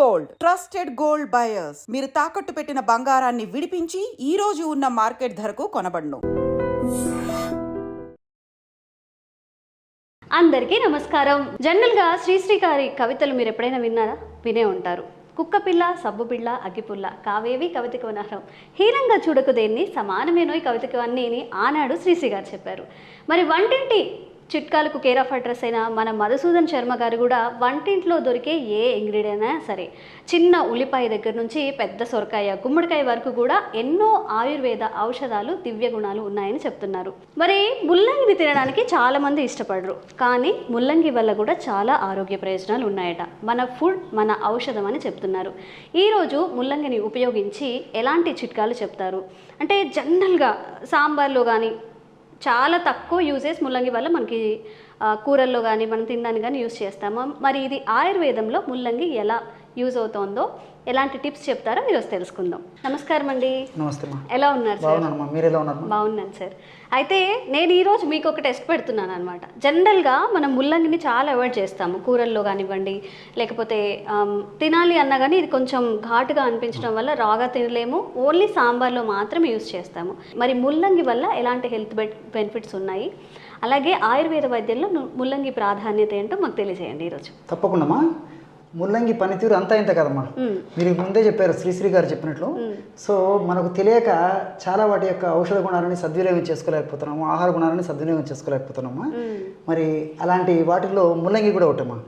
Gold. Trusted gold buyers. మీరు తాకట్టు పెట్టిన బంగారాన్ని విడిపించి ఈ రోజు ఉన్న మార్కెట్ ధరకు కొనబడును. అందరికీ నమస్కారం. జనరల్గా శ్రీశ్రీ గారి కవితలు మీరు ఎప్పుడైనా విన్నారా? వినే ఉంటారు. కుక్కపిల్ల సబ్బుపిల్ల అగ్గిపుల్ల కావేవి కవితకు అనర్హం హీనంగా చూడకు దేన్ని సమానమేనోయ్ కవితకు అన్నీ ఆనాడు శ్రీశ్రీ గారు చెప్పారు. మరి వంటింటి చిట్కాలకు కేర్ ఆఫ్ అడ్రస్ అయిన మన మధుసూదన్ శర్మ గారు కూడా వంటింట్లో దొరికే ఏ ఇంగ్రీడియంట్ అయినా సరే చిన్న ఉల్లిపాయ దగ్గర నుంచి పెద్ద సొరకాయ గుమ్మడికాయ వరకు కూడా ఎన్నో ఆయుర్వేద ఔషధాలు దివ్య గుణాలు ఉన్నాయని చెప్తున్నారు. మరి ముల్లంగిని తినడానికి చాలా మంది ఇష్టపడరు కానీ ముల్లంగి వల్ల కూడా చాలా ఆరోగ్య ప్రయోజనాలు ఉన్నాయట. మన ఫుడ్ మన ఔషధం అని చెప్తున్నారు. ఈరోజు ముల్లంగిని ఉపయోగించి ఎలాంటి చిట్కాలు చెప్తారు? అంటే జనరల్గా సాంబార్లో కానీ చాలా తక్కువ యూజెస్ ముల్లంగి వల్ల మనకి కూరల్లో కానీ మనం తినడానికి కానీ యూజ్ చేస్తాము. మరి ఇది ఆయుర్వేదంలో ముల్లంగి ఎలా? యూజ్ అవుతోందో ఎలాంటి టిప్స్ చెప్తారో ఈరోజు తెలుసుకుందాం. నమస్కారం అండి. నమస్తే ఎలా ఉన్నారు సార్? బాగున్నానమ్మా మీరు ఎలా ఉన్నారు బాగున్నాను సార్. అయితే నేను ఈరోజు మీకు ఒక టెస్ట్ పెడుతున్నాను అనమాట జనరల్గా మనం ముల్లంగిని చాలా అవాయిడ్ చేస్తాము. కూరల్లో కానివ్వండి లేకపోతే తినాలి అన్నా కానీ ఇది కొంచెం ఘాటుగా అనిపించడం వల్ల రాగా తినలేము. ఓన్లీ సాంబార్లో మాత్రమే యూస్ చేస్తాము. మరి ముల్లంగి వల్ల ఎలాంటి హెల్త్ బెనిఫిట్స్ ఉన్నాయి? అలాగే ఆయుర్వేద వైద్యంలో ముల్లంగి ప్రాధాన్యత ఏంటో మాకు తెలియజేయండి ఈరోజు. తప్పకుండామా ముల్లంగి పనితీరు అంతా ఇంత కదమ్మా. మ్మ్. మీరు ముందే చెప్పారు శ్రీశ్రీ గారు చెప్పినట్లు. సో మనకు తెలియక చాలా వాటి యొక్క ఔషధ గుణాలని సద్వినియోగం చేసుకోలేకపోతున్నాము ఆహార గుణాలని సద్వినియోగం చేసుకోలేకపోతున్నామా. మరి అలాంటి వాటిల్లో ముల్లంగి కూడా ఒకటమ్మా.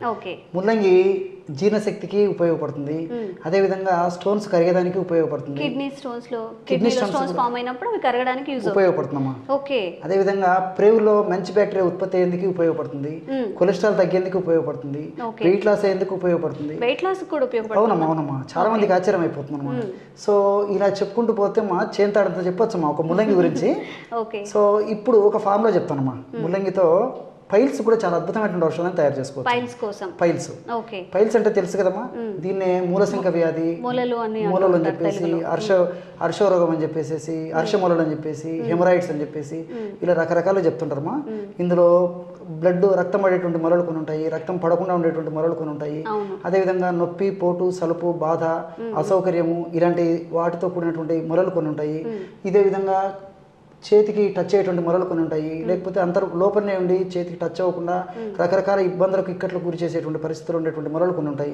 ముల్లంగి జీర్ణశక్తికి ఉపయోగపడుతుంది. అదేవిధంగా స్టోన్స్ కరిగేదానికి ఉపయోగపడుతుంది. కిడ్నీ స్టోన్స్లో కిడ్నీలో స్టోన్స్ ఫామ్ అయినప్పుడు అవి కరగడానికి యూజ్ ఉపయోగపడుతుందమ్మా. ఓకే. అదేవిధంగా ప్రేవులో మంచి బ్యాక్టీరియా ఉత్పత్తి అయ్యేందుకు ఉపయోగపడుతుంది. కొలెస్ట్రాల్ తగ్గేందుకు ఉపయోగపడుతుంది. వెయిట్ లాస్ అయ్యేందుకు ఉపయోగపడుతుంది. వెయిట్ లాస్ కూడా ఉపయోగపడుతుంది? అవునమ్మా అవునమ్మా. చాలా మందికి ఆశ్చర్యం అయిపోతుంది అనమాట సో ఇలా చెప్పుకుంటూ పోతే మా చేంతాడంత చెప్పొచ్చమ్మా ఒక ముల్లంగి గురించి. ఓకే. సో ఇప్పుడు ఒక ఫామ్లో చెప్తానమ్మా. ముల్లంగితో పైల్స్ కూడా చాలా అద్భుతమైనటువంటి ఔషధాన్ని తయారు చేసుకోవచ్చు. పైల్స్ కోసం. Piles okay. పైల్స్ అంటే తెలుసు కదమ్మా దీన్నే మూలశంక వ్యాధి మూలలు అని మూలలు చెప్పేసి హర్ష హర్షరోగం అని చెప్పేసి హర్షమూలలు అని చెప్పేసి హెమరాయిడ్స్ అని చెప్పేసి ఇలా రకరకాలు చెప్తుంటారమ్మా ఇందులో బ్లడ్ రక్తం పడేటువంటి మొలలు కొన్ని ఉంటాయి రక్తం పడకుండా ఉండేటువంటి మొలలు కొన్ని ఉంటాయి. అదేవిధంగా నొప్పి పోటు సలుపు బాధ అసౌకర్యము ఇలాంటి వాటితో కూడినటువంటి మొలలు కొన్ని ఉంటాయి. ఇదే విధంగా చేతికి టచ్ అయ్యేటువంటి మొలలు కొన్ని ఉంటాయి. లేకపోతే అంతర్ లోపలనే ఉండి చేతికి టచ్ అవ్వకుండా రకరకాల ఇబ్బందులకు ఇక్కట్లకు గురి చేసేటువంటి పరిస్థితులు ఉండేటువంటి మొలలు కొన్ని ఉంటాయి.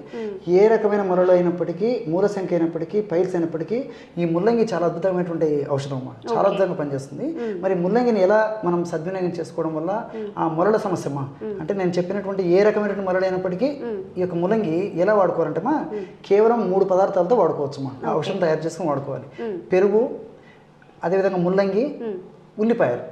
ఏ రకమైన మొలలు అయినప్పటికీ మూల సంఖ్య అయినప్పటికీ పైల్స్ అయినప్పటికీ ఈ ముల్లంగి చాలా అద్భుతమైనటువంటి ఔషధం అమ్మా. చాలా అద్భుతంగా పనిచేస్తుంది. మరి ముల్లంగిని ఎలా మనం సద్వినియోగం చేసుకోవడం వల్ల ఆ మొలల సమస్య అమ్మా? అంటే నేను చెప్పినటువంటి ఏ రకమైనటువంటి మొలలు అయినప్పటికీ ఈ యొక్క ముల్లంగి ఎలా వాడుకోవాలంటే అమ్మా కేవలం మూడు పదార్థాలతో వాడుకోవచ్చు అమ్మా ఆ ఔషధం తయారు చేసుకుని వాడుకోవాలి. పెరుగు అదేవిధంగా ముల్లంగి ఉల్లిపాయలు.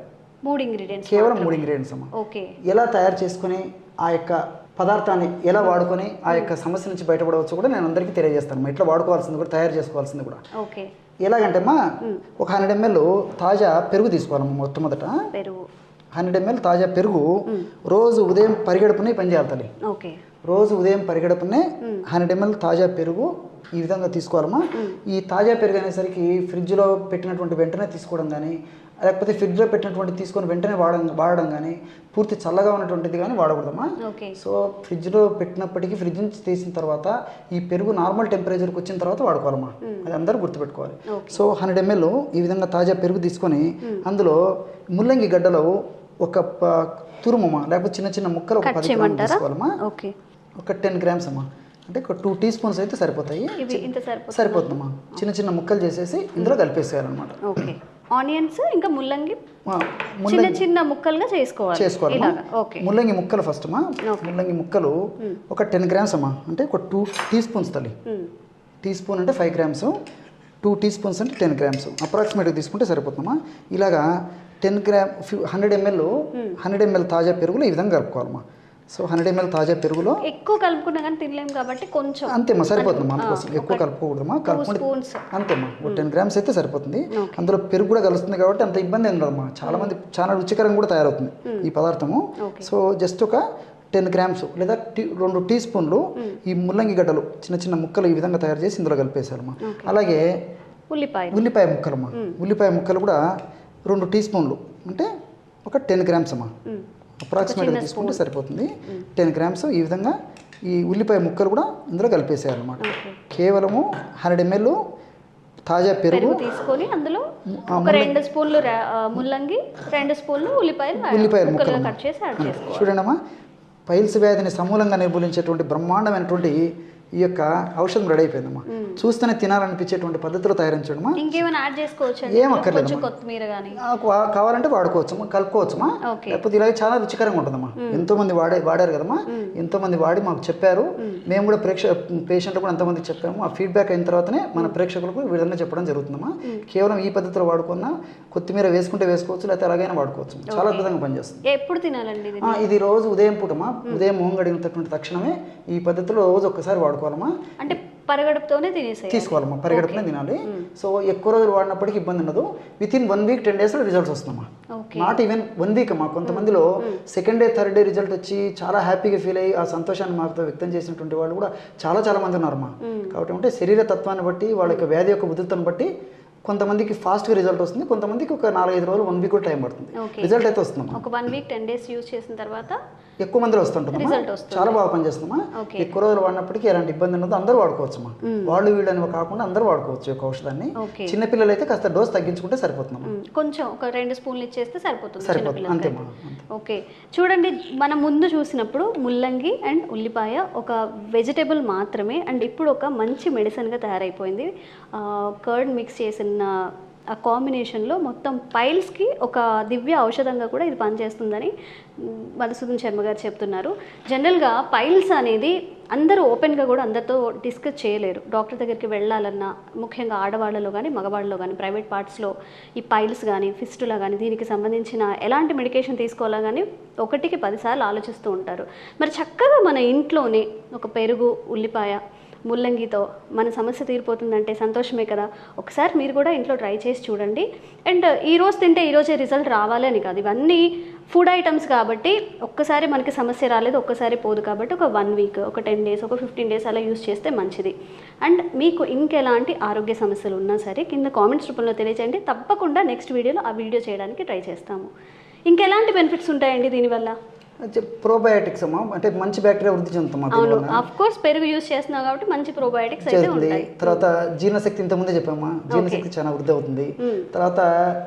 మూడు ఇంగ్రీడియంట్స్ కేవలం మూడు ఇంగ్రీడియంట్స్ అమ్మా. ఓకే. ఎలా తయారు చేసుకుని ఆ యొక్క పదార్థాన్ని ఎలా వాడుకొని ఆ యొక్క సమస్య నుంచి బయటపడవచ్చు కూడా నేను అందరికీ తెలియజేస్తాను ఎట్లా వాడుకోవాల్సింది కూడా తయారు చేసుకోవాల్సింది కూడా. ఓకే. ఎలాగంటే అమ్మా ఒక హండ్రెడ్ ఎంఎల్ తాజా పెరుగు తీసుకోవాలమ్మా మొట్టమొదట. పెరుగు. హండ్రెడ్ ఎంఎల్ తాజా పెరుగు రోజు ఉదయం పరిగెడుపునే పని చేయాలి తల్లి. రోజు ఉదయం పరిగెడపనే హండ్రెడ్ ఎంఎల్ తాజా పెరుగు ఈ విధంగా తీసుకోవాలమ్మా. ఈ తాజా పెరుగు అనేసరికి ఫ్రిడ్జ్లో పెట్టినటువంటి వెంటనే తీసుకోవడం కానీ లేకపోతే ఫ్రిడ్జ్లో పెట్టినటువంటి తీసుకొని వెంటనే వాడడం వాడడం కానీ పూర్తి చల్లగా ఉన్నటువంటిది కానీ వాడకూడదమ్మా. సో ఫ్రిడ్జ్లో పెట్టినప్పటికీ ఫ్రిడ్జ్ నుంచి తీసిన తర్వాత ఈ పెరుగు నార్మల్ టెంపరేచర్కి వచ్చిన తర్వాత వాడుకోవాలమ్మా. అది అందరూ గుర్తుపెట్టుకోవాలి. సో హండ్రెడ్ ఎంఎల్ ఈ విధంగా తాజా పెరుగు తీసుకొని అందులో ముల్లంగి గడ్డలో ఒక తురుమమ్మా లేకపోతే చిన్న చిన్న ముక్కలు ఒక పది గ్రాములు తీసుకోవాలమ్మా ఓకే. ఒక టెన్ గ్రామ్స్ అమ్మా. అంటే ఒక టూ టీ స్పూన్స్ అయితే సరిపోతాయి. సరిపోతుందమ్మా. చిన్న చిన్న ముక్కలు చేసేసి ఇందులో కలిపేసేయాలన్నమాట. ఓకే. ఆనియన్స్ ఇంకా ముల్లంగి? చిన్న చిన్న ముక్కలుగా చేసుకోవాలి. ఓకే. ముల్లంగి ముక్కలు ఫస్ట్ అమ్మా. ముల్లంగి ముక్కలు ఒక టెన్ గ్రామ్స్ అమ్మా. అంటే ఒక టూ టీ స్పూన్స్ తల్లి. టీ స్పూన్ అంటే five grams. Two teaspoons అంటే టెన్ గ్రామ్స్. అప్రాక్సిమేట్గా తీసుకుంటే సరిపోతుందమ్మా. ఇలాగా ten gram hundred ML hundred ML తాజా పెరుగులో ఈ విధంగా కలుపుకోవాలమ్మా. సో హండ్రెడ్ ఎంఎల్ తాజా పెరుగులో ఎక్కువ కలుపుకున్నా కానీ తినలేము కాబట్టి కొంచెం. అంతేమ్మా సరిపోతుందమ్మా అందుకోసం ఎక్కువ కలుపుకోకూడదమ్మా. కలుపుకుంటే అంతేమ్మా ఒక టెన్ గ్రామ్స్ అయితే సరిపోతుంది. అందులో పెరుగు కూడా కలుస్తుంది కాబట్టి అంత ఇబ్బంది ఏం ఉండదమ్మా చాలా మంది చాలా రుచికరంగా కూడా తయారవుతుంది ఈ పదార్థము. సో జస్ట్ ఒక టెన్ గ్రామ్స్ లేదా టీ రెండు టీ స్పూన్లు ఈ ముల్లంగి గడ్డలు చిన్న చిన్న ముక్కలు ఈ విధంగా తయారు చేసి ఇందులో కలిపేశారమ్మా. అలాగే ఉల్లిపాయ ఉల్లిపాయ ముక్కలమ్మా. ఉల్లిపాయ ముక్కలు కూడా రెండు టీ స్పూన్లు. అంటే ఒక టెన్ గ్రామ్స్ అమ్మా. అప్రాక్సిమేట్గా తీసుకుంటే సరిపోతుంది. టెన్ గ్రామ్స్ ఈ విధంగా ఈ ఉల్లిపాయ ముక్కలు కూడా ఇందులో కలిపేసేయాలన్నమాట. కేవలము హండ్రెడ్ ఎంఎల్ తాజా పెరుగు. తీసుకొని అందులో ఒక రెండు స్పూన్లు ముల్లంగి రెండు స్పూన్లు ఉల్లిపాయలు ఉల్లిపాయలు ముక్కలు. కట్ చేసి యాడ్ చేసుకోవాలి. చూడండమ్మా పైల్స్ వ్యాధిని సమూలంగా నిర్మూలించేటువంటి బ్రహ్మాండమైనటువంటి ఈ యొక్క ఔషధం రెడీ అయిపోయిందమ్మా. చూస్తేనే తినాలనిపించేటువంటి పద్ధతిలో తయారించడమా ఇంకేమైనా యాడ్ చేసుకోవచ్చు ఏం కొత్తిమీర కానీ కావాలంటే వాడుకోవచ్చమ్మా కలుపుకోవచ్చమ్మా. లేకపోతే ఇలాగే చాలా రుచికరంగా ఉంటుందమ్మా. ఎంతో మంది వాడే వాడారు కదమ్మా. ఎంతో మంది వాడి మాకు చెప్పారు. మేము. కూడా ప్రేక్ష పేషెంట్లు కూడా ఎంతమందికి చెప్పాము. ఆ ఫీడ్బ్యాక్ అయిన తర్వాతనే మన ప్రేక్షకులకు విధంగా చెప్పడం జరుగుతుందమ్మా. కేవలం ఈ పద్ధతిలో వాడుకున్నా కొత్తిమీర వేసుకుంటే వేసుకోవచ్చు లేకపోతే అలాగైనా వాడుకోవచ్చు. చాలా అద్భుతంగా పనిచేస్తుంది. ఎప్పుడు తినాలండి ఇది? రోజు ఉదయం పూటమా ఉదయం మొహం గడిగినటువంటి తక్షణమే ఈ పద్ధతిలో రోజు ఒక్కసారి వాడుకోవాలమ్మా అంటే పరగడుపుతోనే తినేసేయాలి. తీసుకోవాలమ్మా పరిగెడుపునే తినాలి. సో ఎక్కువ రోజులు వాడినప్పటికీ ఇబ్బంది ఉండదు. Within one week ten డేస్లో రిజల్ట్స్ వస్తుందమ్మా. నాట్ ఈవెన్ వన్ వీక్ అమ్మా. కొంతమందిలో second day third day result వచ్చి చాలా హ్యాపీగా ఫీల్ అయ్యి ఆ సంతోషాన్ని మాతో వ్యక్తం చేసినటువంటి వాళ్ళు కూడా చాలా చాలా మంది ఉన్నారమ్మా. కాబట్టి అంటే శరీర తత్వాన్ని బట్టి వాళ్ళ యొక్క వ్యాధి యొక్క ఉధృతను బట్టి కొంతమందికి ఫాస్ట్గా రిజల్ట్ వస్తుంది. కొంతమందికి ఒక నాలుగైదు రోజులు వన్ వీక్ టైం పడుతుంది. రిజల్ట్ అయితే వస్తుందమ్మా. ఒక one week ten days use చేసిన తర్వాత ఎక్కువ మందిలో వస్తుంది. చాలా బాగా పనిచేస్తుందమ్మా. Okay. ఎక్కువ రోజులు వాడినప్పటికీ ఎలాంటి ఇబ్బంది ఉండదు. అందరూ వాడుకోవచ్చమ్మా. వాళ్ళు వీళ్ళు అని కాకుండా అందరూ వాడుకోవచ్చు యొక్క ఔషధాన్ని. చిన్నపిల్లలు అయితే కాస్త డోస్ తగ్గించుకుంటే సరిపోతుందమ్మా. మ్మ్. కొంచెం ఒక రెండు స్పూన్లు ఇచ్చేస్తే సరిపోతుంది సరిపోతుంది. అంతేమ్మా అంతే. ఓకే చూడండి మనం ముందు చూసినప్పుడు ముల్లంగి అండ్ ఉల్లిపాయ ఒక వెజిటేబుల్ మాత్రమే అండ్ ఇప్పుడు ఒక మంచి మెడిసిన్గా తయారైపోయింది. కర్డ్ మిక్స్ చేసిన ఆ కాంబినేషన్లో మొత్తం పైల్స్కి ఒక దివ్య ఔషధంగా కూడా ఇది పనిచేస్తుందని మధుసూదన్ శర్మ గారు చెప్తున్నారు. జనరల్గా పైల్స్ అనేది అందరూ ఓపెన్గా కూడా అందరితో డిస్కస్ చేయలేరు. డాక్టర్ దగ్గరికి వెళ్ళాలన్నా ముఖ్యంగా ఆడవాళ్ళలో కానీ మగవాళ్ళలో కానీ ప్రైవేట్ పార్ట్స్లో ఈ పైల్స్ కానీ ఫిస్టులా కానీ దీనికి సంబంధించిన ఎలాంటి మెడికేషన్ తీసుకోవాలా కానీ ఒకటికి పదిసార్లు ఆలోచిస్తూ ఉంటారు. మరి చక్కగా మన ఇంట్లోనే ఒక పెరుగు ఉల్లిపాయ ముల్లంగితో మన సమస్య తీరిపోతుందంటే సంతోషమే కదా. ఒకసారి మీరు కూడా ఇంట్లో ట్రై చేసి చూడండి. అండ్ ఈరోజు తింటే ఈరోజే రిజల్ట్ రావాలి అని కాదు. ఇవన్నీ ఫుడ్ ఐటమ్స్ కాబట్టి ఒక్కసారి మనకి సమస్య రాలేదు ఒక్కసారి పోదు కాబట్టి ఒక వన్ వీక్ ఒక టెన్ డేస్ ఒక ఫిఫ్టీన్ డేస్ అలా యూస్ చేస్తే మంచిది. అండ్ మీకు ఇంకెలాంటి ఆరోగ్య సమస్యలు ఉన్నా సరే కింద కామెంట్స్ రూపంలో తెలియజేయండి తప్పకుండా నెక్స్ట్ వీడియోలో ఆ వీడియో చేయడానికి ట్రై చేస్తాము. ఇంకెలాంటి బెనిఫిట్స్ ఉంటాయండి దీనివల్ల? ప్రోబయాటిక్స్ అమ్మా. అంటే మంచి బ్యాక్టీరియా వృద్ధి దీనివల్ల ఆఫ్ కోర్స్ పెరుగు యూస్ చేస్తున్నావు కాబట్టి మంచి ప్రోబయోటిక్స్ అయితే ఉంటాయి. తర్వాత జీర్ణశక్తి ఇంతకుముందే చెప్పామా? జీర్ణశక్తి చాలా వృద్ధి అవుతుంది. తర్వాత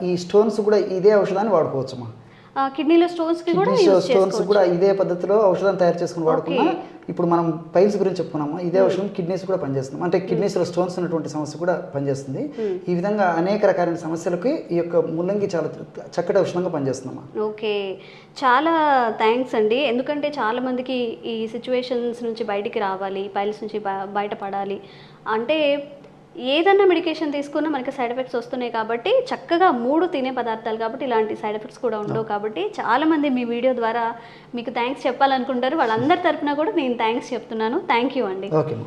ఈ స్టోన్స్ కూడా ఇదే ఔషధాన్ని వాడుకోవచ్చమ్మా. కిడ్నీలో స్టోన్స్కి కూడా స్టోన్స్ కూడా ఇదే పద్ధతిలో ఔషధం తయారు చేసుకుని వాడుకున్నా ఇప్పుడు మనం పైల్స్ గురించి చెప్పుకున్నాము. ఇదే ఔషధం కిడ్నీస్ కూడా పనిచేస్తుంది. అంటే కిడ్నీస్లో స్టోన్స్ ఉన్నటువంటి సమస్య కూడా పనిచేస్తుంది. ఈ విధంగా అనేక రకాలైన సమస్యలకి ఈ యొక్క ముల్లంగి చాలా చక్కటి ఔషధంగా పనిచేస్తుందమ్మా. ఓకే. చాలా థ్యాంక్స్ అండి. ఎందుకంటే చాలా మందికి ఈ సిచ్యువేషన్స్ నుంచి బయటికి రావాలి పైల్స్ నుంచి బయటపడాలి. అంటే ఏదన్నా మెడికేషన్ తీసుకున్నా మనకి సైడ్ ఎఫెక్ట్స్ వస్తున్నాయి కాబట్టి చక్కగా మూడు తినే పదార్థాలు కాబట్టి ఇలాంటి సైడ్ ఎఫెక్ట్స్ కూడా ఉండవు కాబట్టి చాలా మంది మీ వీడియో ద్వారా మీకు థ్యాంక్స్ చెప్పాలనుకుంటారు. వాళ్ళందరి తరపున కూడా నేను థ్యాంక్స్ చెప్తున్నాను. థ్యాంక్ యూ అండి. ఓకే.